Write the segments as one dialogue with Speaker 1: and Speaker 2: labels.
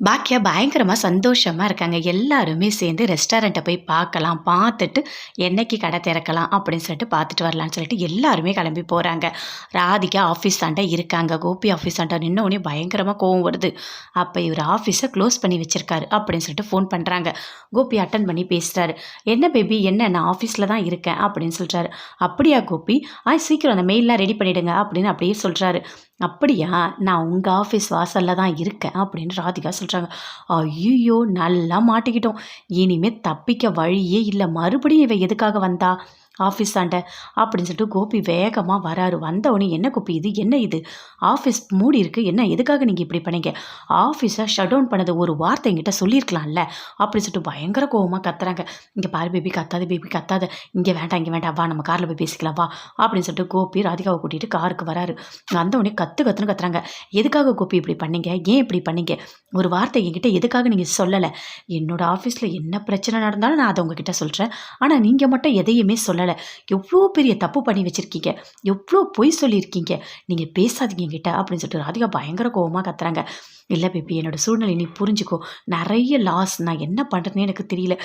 Speaker 1: பாக்கியா பயங்கரமாக சந்தோஷமாக இருக்காங்க. எல்லாருமே சேர்ந்து ரெஸ்டாரண்ட்டை போய் பார்க்கலாம். பார்த்துட்டு என்னைக்கு கடை திறக்கலாம் அப்படின்னு சொல்லிட்டு பார்த்துட்டு வரலான்னு சொல்லிட்டு எல்லாருமே கிளம்பி போகிறாங்க ராதிகா ஆஃபீஸாண்ட இருக்காங்க. கோபி ஆஃபீஸாண்ட நின்னோனே பயங்கரமாக கோவம் வருது. அப்போ இவர் ஆஃபீஸை க்ளோஸ் பண்ணி வச்சிருக்காரு அப்படின்னு சொல்லிட்டு ஃபோன் பண்ணுறாங்க கோபி அட்டன் பண்ணி பேசுகிறாரு "என்ன பேபி என்ன நான் ஆஃபீஸில் தான் இருக்கேன்" அப்படின்னு சொல்கிறாரு "அப்படியா கோபி? ஆ சீக்கிரம் அந்த மெயில்லாம் ரெடி பண்ணிவிடுங்க அப்படின்னு அப்படியே சொல்கிறாரு "அப்படியா? நான் உங்கள் ஆஃபீஸ் வாசலில் தான் இருக்கேன்" அப்படின்னு ராதிகா சொல்கிறாங்க ஐயோ நல்லா மாட்டிக்கிட்டோம். இனிமே தப்பிக்க வழியே இல்லை மறுபடியும் இவன் எதுக்காக வந்தா? ஆஃபீஸ் ஆண்ட அப்படின்னு சொல்லிட்டு கோபி வேகமாக வராரு. வந்தவுடனே "என்ன கோபி இது? என்ன இது? ஆஃபீஸ் மூடி இருக்கு. என்ன எதுக்காக நீங்கள் இப்படி பண்ணீங்க? ஆஃபீஸை ஷட் டவுன் பண்ணது ஒரு வார்த்தை என்கிட்ட சொல்லியிருக்கலாம்ல" அப்படின்னு சொல்லிட்டு பயங்கர கோபமாக கத்துறாங்க. இங்கே பாரு பேபி கத்தாது பேபி கத்தாத. இங்கே வேண்டாம் இங்கே வேண்டாம். வா நம்ம காரில் போய் பேசிக்கலாம் வா" அப்படின்னு சொல்லிட்டு கோபி ராதிகாவை கூட்டிகிட்டு காருக்கு வராரு. வந்தவொடனே கற்று கத்துன்னு கத்துறாங்க. "எதுக்காக கோபி இப்படி பண்ணீங்க? ஏன் இப்படி பண்ணீங்க? ஒரு வார்த்தை என்கிட்ட எதுக்காக நீங்கள் சொல்லலை என்னோடய ஆஃபீஸில் என்ன பிரச்சனை நடந்தாலும் நான் அதை உங்ககிட்ட சொல்கிறேன் ஆனால் நீங்கள் மட்டும் எதையுமே சொல்லலை எவ்ளோ பெரிய தப்பு பண்ணி வச்சிருக்கீங்க. எவ்ளோ பொய் சொல்லியிருக்கீங்க. நீங்க பேசாதீங்க என்கிட்ட" அப்படின்னு சொல்லிட்டு ராதிகா பயங்கர கோவமா கத்துறாங்க. "இல்ல பேபி என்னோட சூழ்நிலை நீ புரிஞ்சுக்கோ. நிறைய லாஸ். நான் என்ன பண்றதுன்னே எனக்கு தெரியல.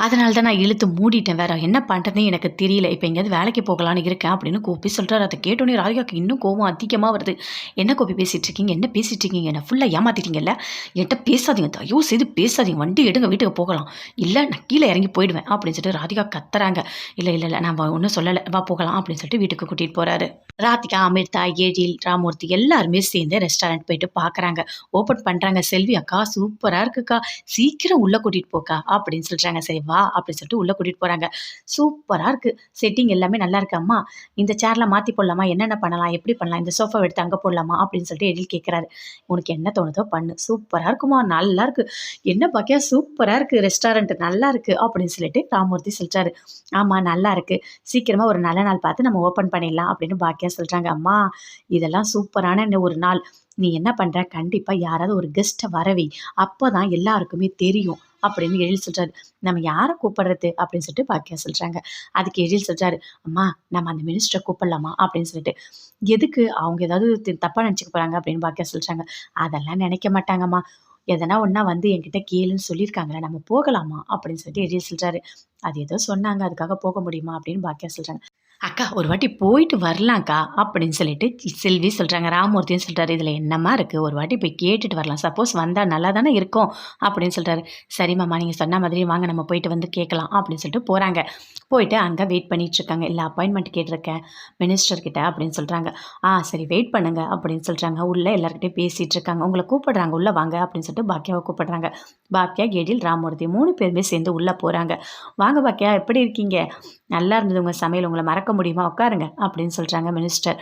Speaker 1: அதனால தான் நான் இழுத்து மூடிட்டேன். வேற என்ன பண்ணுறதுன்னு எனக்கு தெரியல. இப்போ எங்கேயாவது வேலைக்கு போகலான்னு இருக்கேன்" அப்படின்னு கோபி சொல்கிறார் அதை கேட்டோன்னே ராதிகாவுக்கு இன்னும் கோவம் அதிகமாக வருது. "என்ன கோபி பேசிகிட்டு இருக்கீங்க? என்ன பேசிகிட்டு இருக்கீங்க? என்ன ஃபுல்லாக ஏமாத்திட்டீங்கல்ல. என்கிட்ட பேசாதீங்க. தயவு செய்து பேசாதீங்க. வண்டி எடுங்க வீட்டுக்கு போகலாம். இல்லை நான் கீழே இறங்கி போயிடுவேன்" அப்படின்னு சொல்லிட்டு ராதிகா கத்துறாங்க. இல்லை இல்லை இல்லை நான் ஒன்றும் சொல்லலை வா போகலாம்" அப்படின்னு சொல்லிட்டு வீட்டுக்கு கூட்டிகிட்டு போகிறாரு ராதிகா, அமிர்தா, ஏஜில் ராமூர்த்தி எல்லாருமே சேர்ந்து ரெஸ்டாரண்ட் போயிட்டு பார்க்குறாங்க. ஓப்பன் பண்ணுறாங்க "செல்வி அக்கா சூப்பராக இருக்குக்கா. சீக்கிரம் உள்ளே கூட்டிகிட்டு போக்கா" அப்படின்னு சொல்கிறாங்க "சரி வா" அப்படின்னு சொல்லிட்டு உள்ள கூட்டிட்டு போறாங்க. "சூப்பரா இருக்கு. செட்டிங் எல்லாமே நல்லா இருக்கு. அம்மா இந்த சேர்லாம் மாத்தி போடலாமா? என்னென்ன பண்ணலாம்? எப்படி பண்ணலாம்? இந்த சோஃபா எடுத்து அங்க போடலாமா?" அப்படின்னு சொல்லிட்டு எழில் கேட்குறாரு. "உனக்கு என்ன தோணுதோ பண்ணு. சூப்பரா இருக்குமா? நல்லா இருக்கு. என்ன பாக்கியா சூப்பரா இருக்கு ரெஸ்டாரண்ட் நல்லா இருக்கு" அப்படின்னு சொல்லிட்டு ராமூர்த்தி சொல்றாரு. "ஆமா நல்லா இருக்கு. சீக்கிரமா ஒரு நல்ல நாள் பார்த்து நம்ம ஓப்பன் பண்ணிடலாம்" அப்படின்னு பாக்கியா சொல்றாங்க. "அம்மா இதெல்லாம் சூப்பரான ஒரு நாள். நீ என்ன பண்ற? கண்டிப்பா யாராவது ஒரு கெஸ்ட்டை வரவை அப்போ தான் எல்லாருக்குமே தெரியும்" அப்படின்னு எழில் சொல்கிறாரு "நம்ம யாரை கூப்பிடுறது?" அப்படின்னு சொல்லிட்டு பாக்கியா சொல்கிறாங்க அதுக்கு எழில் சொல்கிறாரு "அம்மா நம்ம அந்த மினிஸ்டரை கூப்பிடலாமா?" அப்படின்னு சொல்லிட்டு. "எதுக்கு? அவங்க ஏதாவது தப்பாக நினச்சிக்க போகிறாங்க அப்படின்னு பாக்கியா சொல்கிறாங்க "அதெல்லாம் நினைக்க மாட்டாங்கம்மா. எதனா ஒன்றா வந்து என்கிட்ட கேளுன்னு சொல்லியிருக்காங்களே நம்ம போகலாமா?" அப்படின்னு சொல்லிட்டு எழில் சொல்கிறாரு "அது ஏதோ சொன்னாங்க. அதுக்காக போக முடியுமா?" அப்படின்னு பாக்கியா சொல்கிறாங்க "அக்கா ஒரு வாட்டி போயிட்டு வரலாம்க்கா" அப்படின்னு சொல்லிட்டு செல்வி சொல்கிறாங்க ராமூர்த்தியும் சொல்கிறாரு இதில் என்னம்மா இருக்குது ஒரு வாட்டி போய் கேட்டுட்டு வரலாம். சப்போஸ் வந்தால் நல்லா தானே இருக்கும்" அப்படின்னு சொல்கிறாரு "சரி மாமா சொன்ன மாதிரி வாங்க நம்ம போயிட்டு வந்து கேட்கலாம்" அப்படின்னு சொல்லிட்டு போகிறாங்க போயிட்டு அங்கே வெயிட் பண்ணிகிட்ருக்காங்க இல்லை அப்பாயின்மெண்ட் கேட்டிருக்கேன் மினிஸ்டர்கிட்ட அப்படின்னு சொல்கிறாங்க "ஆ சரி வெயிட் பண்ணுங்க" அப்படின்னு சொல்கிறாங்க உள்ளே எல்லார்கிட்டயும் பேசிகிட்டு இருக்காங்க. உங்களை கூப்பிடுறாங்க. உள்ளே வாங்க" அப்படின்னு சொல்லிட்டு பாக்கியாவை கூப்பிடுறாங்க. பாக்கியா, எழில், ராமூர்த்தி மூணு பேருமே சேர்ந்து உள்ளே போகிறாங்க "வாங்க பாக்கியா எப்படி இருக்கீங்க? நல்லா இருந்தது உங்கள் சமையல். உங்களை மறக்க முடியுமா? உட்காருங்க" அப்படின்னு சொல்கிறாங்க மினிஸ்டர்.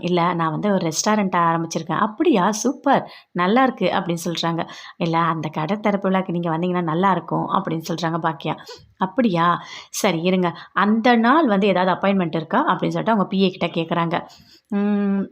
Speaker 1: இல்லை நான் வந்து ஒரு ரெஸ்டாரண்ட் ஆரம்பிச்சிருக்கேன்" "அப்படியா? சூப்பர். நல்லா இருக்குது அப்படின்னு சொல்கிறாங்க இல்லை அந்த கடை தரப்பு விழாக்கு நீங்கள் வந்தீங்கன்னா நல்லாயிருக்கும் அப்படின்னு சொல்கிறாங்க பாக்கியா. "அப்படியா? சரி இருங்க. அந்த நாள் வந்து ஏதாவது அப்பாயின்மெண்ட் இருக்கா?" அப்படின்னு சொல்லிட்டு அவங்க பிஏ கிட்ட கேட்குறாங்க.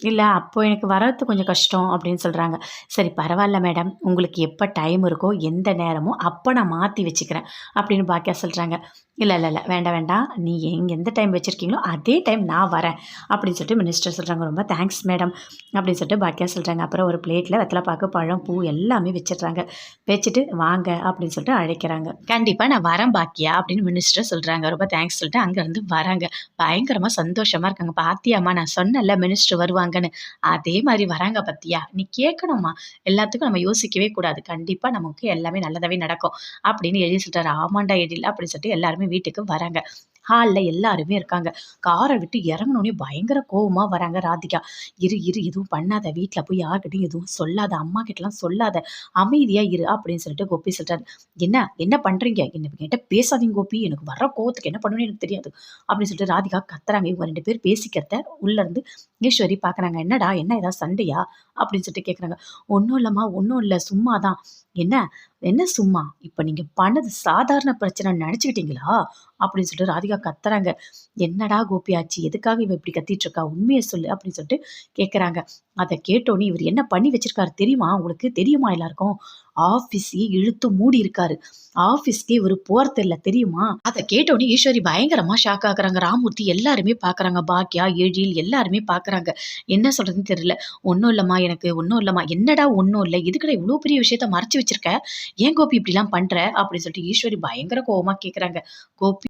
Speaker 1: இல்லை அப்போ எனக்கு வரது கொஞ்சம் கஷ்டம்" அப்படின்னு சொல்கிறாங்க "சரி பரவாயில்ல மேடம். உங்களுக்கு எப்போ டைம் இருக்கோ எந்த நேரமோ அப்போ நான் மாற்றி வச்சுக்கிறேன்" அப்படின்னு பாக்கியா சொல்கிறாங்க இல்லை இல்லை இல்லை வேண்டாம் வேண்டாம். நீ எங் எந்த டைம் வச்சுருக்கீங்களோ அதே டைம் நான் வரேன்" அப்படின்னு சொல்லிட்டு மினிஸ்டர் சொல்கிறாங்க "ரொம்ப தேங்க்ஸ் மேடம்" அப்படின்னு சொல்லிட்டு பாக்கியா சொல்கிறாங்க அப்புறம் ஒரு பிளேட்டில் வெத்தல பாக்கு, பழம், பூ எல்லாமே வச்சுடுறாங்க. வச்சுட்டு "வாங்க" அப்படின்னு சொல்லிட்டு அழைக்கிறாங்க. கண்டிப்பாக நான் வரேன் பாக்கியா" அப்படின்னு மினிஸ்டர் சொல்கிறாங்க ரொம்ப தேங்க்ஸ் சொல்லிட்டு அங்கேருந்து வராங்க. பயங்கரமாக சந்தோஷமாக இருக்காங்க. "பாத்தியாம்மா நான் சொன்னல மினிஸ்டர் வருவாங்கன்னு. அதே மாதிரி வராங்க பத்தியா நீ கேட்கணுமா எல்லாத்துக்கும் நம்ம யோசிக்கவே கூடாது. கண்டிப்பாக நமக்கு எல்லாமே நல்லதாகவே நடக்கும்" அப்படின்னு எழுதி சொல்றாரு. "ஆமாண்டா எழில்" அப்படின்னு சொல்லிட்டு எல்லாருமே வீட்டுக்கு வராங்க. ஹாலில் எல்லாருமே இருக்காங்க. காரை விட்டு இறங்கினோடனே பயங்கர கோபமாக வராங்க ராதிகா. "இரு இரு எதுவும் பண்ணாத. வீட்டில் போய் யார்கிட்டையும் எதுவும் சொல்லாத. அம்மா கிட்டலாம் சொல்லாத. அமைதியாக இரு" அப்படின்னு சொல்லிட்டு கோபி சொல்கிறாரு "என்ன என்ன பண்ணுறீங்க என்ன கேட்ட பேசாதீங்க கோபி. எனக்கு வர கோவத்துக்கு என்ன பண்ணணும்னு எனக்கு தெரியாது" அப்படின்னு சொல்லிட்டு ராதிகா கத்துறாங்க. இவங்க ரெண்டு பேர் பேசிக்கிறத உள்ளேருந்து ஈஸ்வரி பார்க்குறாங்க. "என்னடா என்ன ஏதாவது சண்டையா?" அப்படின்னு சொல்லிட்டு கேட்குறாங்க. ஒன்றும் இல்லைம்மா ஒன்றும் இல்லை சும்மா தான்" "என்ன? என்ன சும்மா? இப்ப நீங்க பண்ணது சாதாரண பிரச்சனைன்னு நினச்சிக்கிட்டீங்களா அப்படின்னு சொல்லிட்டு ராதிகா கத்துறாங்க. "என்னடா கோபி ஆச்சு? எதுக்காக இவ இப்படி கத்திட்டு இருக்கா? உண்மையை சொல்லு" அப்படின்னு சொல்லிட்டு கேட்குறாங்க. அதை கேட்டோன்னே "இவரு என்ன பண்ணி வச்சிருக்காரு தெரியுமா உங்களுக்கு? தெரியுமா எல்லாருக்கும்?" ஆஃபீஸையே இழுத்து மூடி இருக்காரு. ஆஃபீஸ்க்கே இவர் போறது இல்லை தெரியுமா? அதை கேட்டோடனே ஈஸ்வரி பயங்கரமா ஷாக் ஆகுறாங்க. ராமூர்த்தி எல்லாருமே பாக்குறாங்க பாக்கியா எழில் எல்லாருமே பாக்குறாங்க என்ன சொல்றதுன்னு தெரியல. ஒன்றும் இல்லைம்மா எனக்கு ஒன்றும் இல்லைம்மா. என்னடா ஒன்றும் இல்லை? எதுக்குடா இவ்வளோ பெரிய விஷயத்த மறைச்சு வச்சிருக்க? ஏன் கோபி இப்படிலாம் பண்ற? அப்படின்னு சொல்லிட்டு ஈஸ்வரி பயங்கர கோபமா கேக்குறாங்க. கோபி